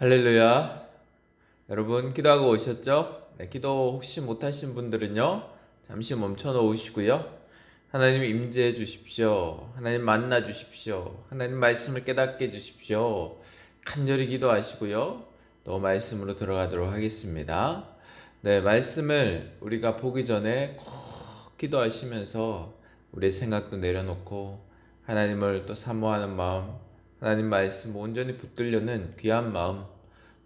할렐루야. 여러분, 기도하고 오셨죠? 네, 기도 혹시 못하신 분들은요, 잠시 멈춰 놓으시고요. 하나님 임재해 주십시오. 하나님 만나 주십시오. 하나님 말씀을 깨닫게 해 주십시오. 간절히 기도하시고요. 또 말씀으로 들어가도록 하겠습니다. 네, 말씀을 우리가 보기 전에 꼭 기도하시면서 우리의 생각도 내려놓고 하나님을 또 사모하는 마음, 하나님 말씀 온전히 붙들려는 귀한 마음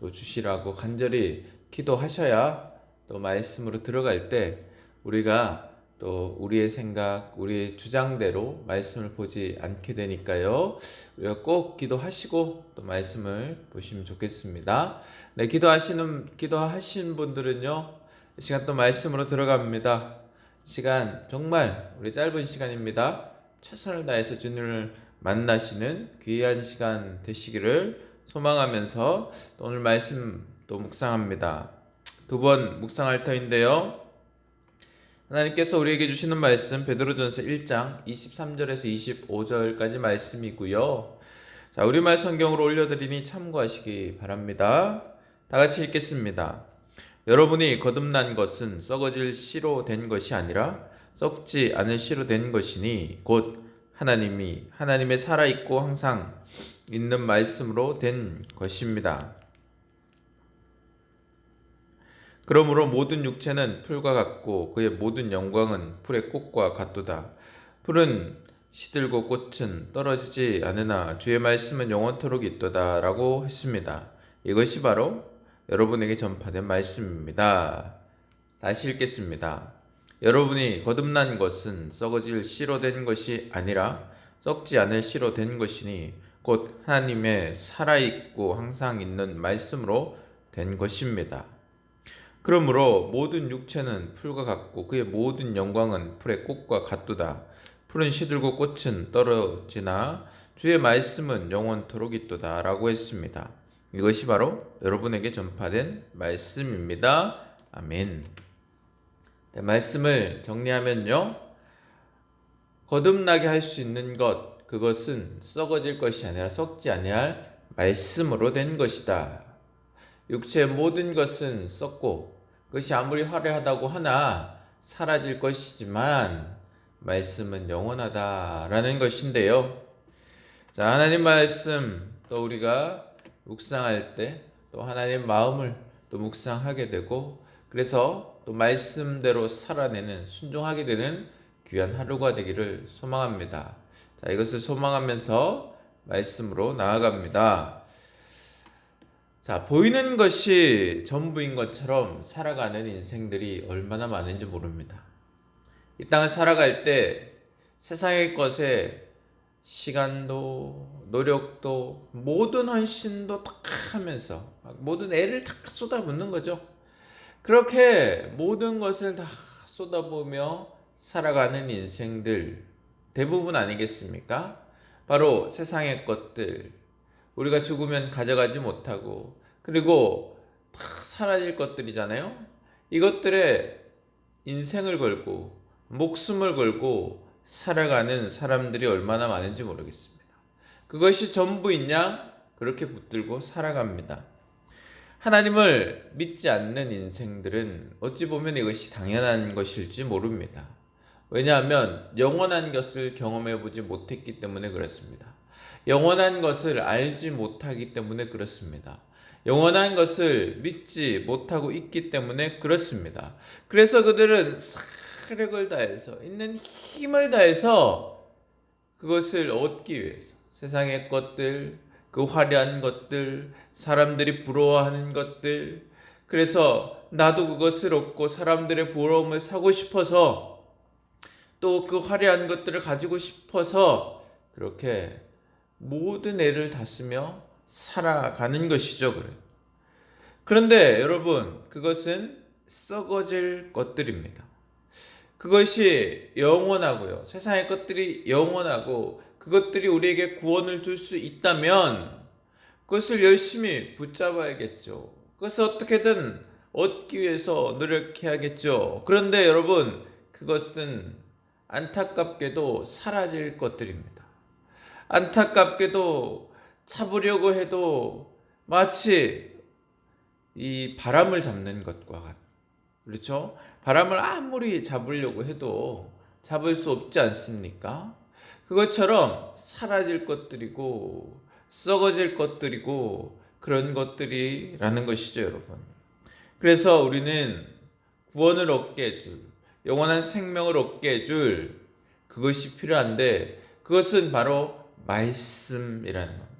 또 주시라고 간절히 기도하셔야 또 말씀으로 들어갈 때 우리가 또 우리의 생각, 우리의 주장대로 말씀을 보지 않게 되니까요. 우리가 꼭 기도하시고 또 말씀을 보시면 좋겠습니다. 네, 기도하시는 기도하신 분들은요. 이 시간 또 말씀으로 들어갑니다. 시간 정말 우리 짧은 시간입니다. 최선을 다해서 주님을 만나시는 귀한 시간 되시기를 소망하면서 또 오늘 말씀 또 묵상합니다. 두 번 묵상할 터인데요. 하나님께서 우리에게 주시는 말씀 베드로전서 1장 23절에서 25절까지 말씀이고요. 자, 우리말 성경으로 올려드리니 참고하시기 바랍니다. 다 같이 읽겠습니다. 여러분이 거듭난 것은 썩어질 씨로 된 것이 아니라 썩지 않을 씨로 된 것이니 곧 하나님이 하나님의 살아 있고 항상 있는 말씀으로 된 것입니다. 그러므로 모든 육체는 풀과 같고 그의 모든 영광은 풀의 꽃과 같도다. 풀은 시들고 꽃은 떨어지지 않으나 주의 말씀은 영원토록 있도다 라고 했습니다. 이것이 바로 여러분에게 전파된 말씀입니다. 다시 읽겠습니다. 여러분이 거듭난 것은 썩어질 씨로 된 것이 아니라 썩지 않을 씨로 된 것이니 곧 하나님의 살아있고 항상 있는 말씀으로 된 것입니다. 그러므로 모든 육체는 풀과 같고 그의 모든 영광은 풀의 꽃과 같도다. 풀은 시들고 꽃은 떨어지나 주의 말씀은 영원토록 있도다. 라고 했습니다. 이것이 바로 여러분에게 전파된 말씀입니다. 아멘. 네, 말씀을 정리하면요. 거듭나게 할 수 있는 것, 그것은 썩어질 것이 아니라 썩지 아니할 말씀으로 된 것이다. 육체의 모든 것은 썩고 그것이 아무리 화려하다고 하나 사라질 것이지만 말씀은 영원하다라는 것인데요. 자, 하나님 말씀 또 우리가 묵상할 때 또 하나님 마음을 또 묵상하게 되고 그래서 또 말씀대로 살아내는 순종하게 되는 귀한 하루가 되기를 소망합니다. 자, 이것을 소망하면서 말씀으로 나아갑니다. 자, 보이는 것이 전부인 것처럼 살아가는 인생들이 얼마나 많은지 모릅니다. 이 땅을 살아갈 때 세상의 것에 시간도, 노력도, 모든 헌신도 다 하면서, 모든 애를 다 쏟아붓는 거죠. 그렇게 모든 것을 다 쏟아보며 살아가는 인생들 대부분 아니겠습니까? 바로 세상의 것들, 우리가 죽으면 가져가지 못하고 그리고 다 사라질 것들이잖아요. 이것들에 인생을 걸고 목숨을 걸고 살아가는 사람들이 얼마나 많은지 모르겠습니다. 그것이 전부있냐? 그렇게 붙들고 살아갑니다. 하나님을 믿지 않는 인생들은 어찌 보면 이것이 당연한 것일지 모릅니다. 왜냐하면 영원한 것을 경험해 보지 못했기 때문에 그렇습니다. 영원한 것을 알지 못하기 때문에 그렇습니다. 영원한 것을 믿지 못하고 있기 때문에 그렇습니다. 그래서 그들은 사력을 다해서 있는 힘을 다해서 그것을 얻기 위해서 세상의 것들, 그 화려한 것들, 사람들이 부러워하는 것들, 그래서 나도 그것을 얻고 사람들의 부러움을 사고 싶어서 또 그 화려한 것들을 가지고 싶어서 그렇게 모든 애를 다 쓰며 살아가는 것이죠. 그런데 여러분, 그것은 썩어질 것들입니다. 그것이 영원하고요. 세상의 것들이 영원하고 그것들이 우리에게 구원을 줄 수 있다면 그것을 열심히 붙잡아야겠죠. 그것을 어떻게든 얻기 위해서 노력해야겠죠. 그런데 여러분, 그것은 안타깝게도 사라질 것들입니다. 안타깝게도 참으려고 해도 마치 이 바람을 잡는 것과 같. 그렇죠? 바람을 아무리 잡으려고 해도 잡을 수 없지 않습니까? 그것처럼 사라질 것들이고 썩어질 것들이고 그런 것들이라는 것이죠, 여러분. 그래서 우리는 구원을 얻게 해줄, 영원한 생명을 얻게 해줄 그것이 필요한데 그것은 바로 말씀이라는 겁니다.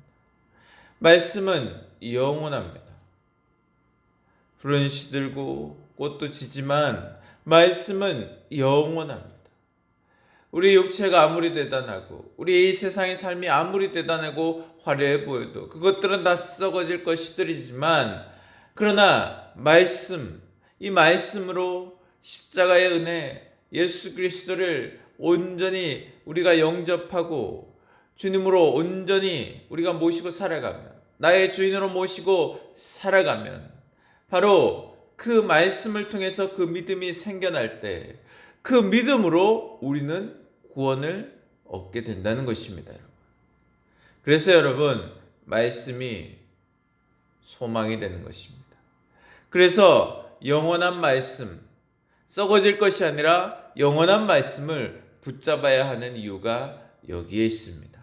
말씀은 영원합니다. 푸른 시 들고 꽃도 지지만 말씀은 영원합니다. 우리 육체가 아무리 대단하고 우리 이 세상의 삶이 아무리 대단하고 화려해 보여도 그것들은 다 썩어질 것이들이지만 그러나 말씀 이 말씀으로 십자가의 은혜 예수 그리스도를 온전히 우리가 영접하고 주님으로 온전히 우리가 모시고 살아가면 나의 주인으로 모시고 살아가면 바로 그 말씀을 통해서 그 믿음이 생겨날 때 그 믿음으로 우리는 구원을 얻게 된다는 것입니다. 여러분. 그래서 여러분 말씀이 소망이 되는 것입니다. 그래서 영원한 말씀 썩어질 것이 아니라 영원한 말씀을 붙잡아야 하는 이유가 여기에 있습니다.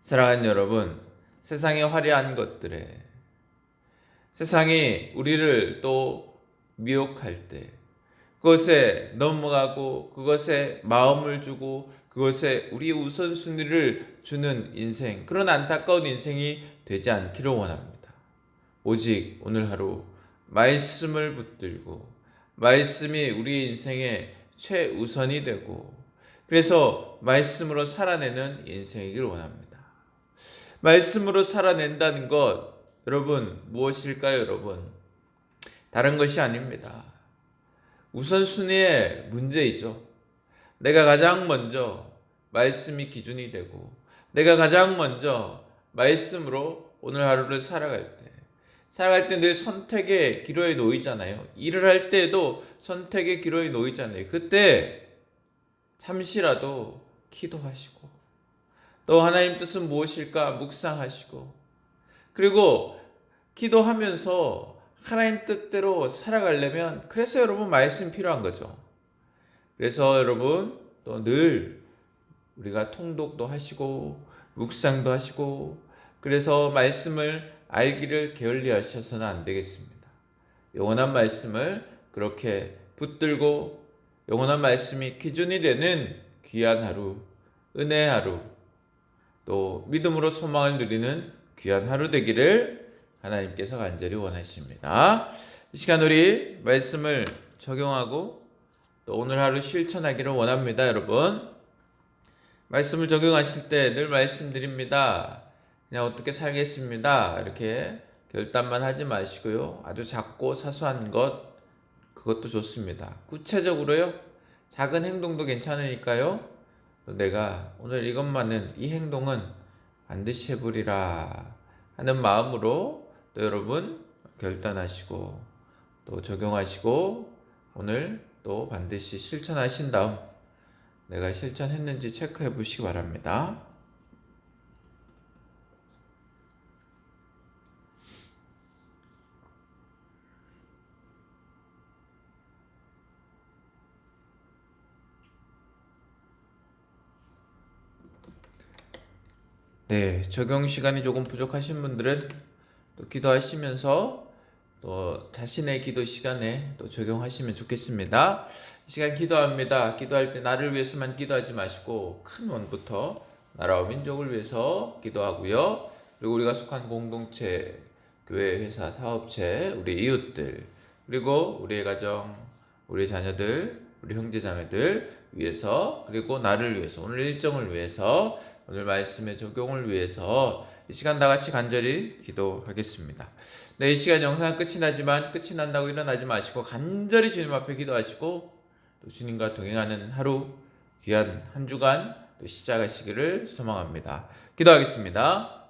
사랑하는 여러분, 세상의 화려한 것들에 세상이 우리를 또 미혹할 때 그것에 넘어가고 그것에 마음을 주고 그것에 우리 우선순위를 주는 인생 그런 안타까운 인생이 되지 않기를 원합니다. 오직 오늘 하루 말씀을 붙들고 말씀이 우리 인생의 최우선이 되고 그래서 말씀으로 살아내는 인생이길 원합니다. 말씀으로 살아낸다는 것 여러분 무엇일까요, 여러분? 다른 것이 아닙니다. 우선순위의 문제이죠. 내가 가장 먼저 말씀이 기준이 되고 내가 가장 먼저 말씀으로 오늘 하루를 살아갈 때 살아갈 때 늘 선택의 기로에 놓이잖아요. 일을 할 때도 선택의 기로에 놓이잖아요. 그때 잠시라도 기도하시고 또 하나님 뜻은 무엇일까 묵상하시고 그리고 기도하면서 하나님 뜻대로 살아가려면 그래서 여러분 말씀 필요한 거죠. 그래서 여러분 또 늘 우리가 통독도 하시고 묵상도 하시고 그래서 말씀을 알기를 게을리 하셔서는 안 되겠습니다. 영원한 말씀을 그렇게 붙들고 영원한 말씀이 기준이 되는 귀한 하루, 은혜 하루, 또 믿음으로 소망을 누리는 귀한 하루 되기를 하나님께서 간절히 원하십니다. 이 시간 우리 말씀을 적용하고 또 오늘 하루 실천하기를 원합니다, 여러분. 말씀을 적용하실 때 늘 말씀드립니다. 그냥 어떻게 살겠습니다. 이렇게 결단만 하지 마시고요. 아주 작고 사소한 것, 그것도 좋습니다. 구체적으로요. 작은 행동도 괜찮으니까요. 또 내가 오늘 이것만은, 이 행동은 반드시 해보리라 하는 마음으로 또 여러분 결단하시고 또 적용하시고 오늘 또 반드시 실천하신 다음 내가 실천했는지 체크해 보시기 바랍니다. 네, 적용 시간이 조금 부족하신 분들은 또 기도하시면서 또 자신의 기도 시간에 또 적용하시면 좋겠습니다. 이 시간 기도합니다. 기도할 때 나를 위해서만 기도하지 마시고 큰 원부터 나라와 민족을 위해서 기도하고요. 그리고 우리가 속한 공동체, 교회, 회사, 사업체, 우리 이웃들, 그리고 우리의 가정, 우리 자녀들, 우리 형제자매들 위해서, 그리고 나를 위해서, 오늘 일정을 위해서, 오늘 말씀의 적용을 위해서 이 시간 다 같이 간절히 기도하겠습니다. 네, 이 시간 영상은 끝이 나지만 끝이 난다고 일어나지 마시고 간절히 주님 앞에 기도하시고 또 주님과 동행하는 하루 귀한 한 주간 또 시작하시기를 소망합니다. 기도하겠습니다.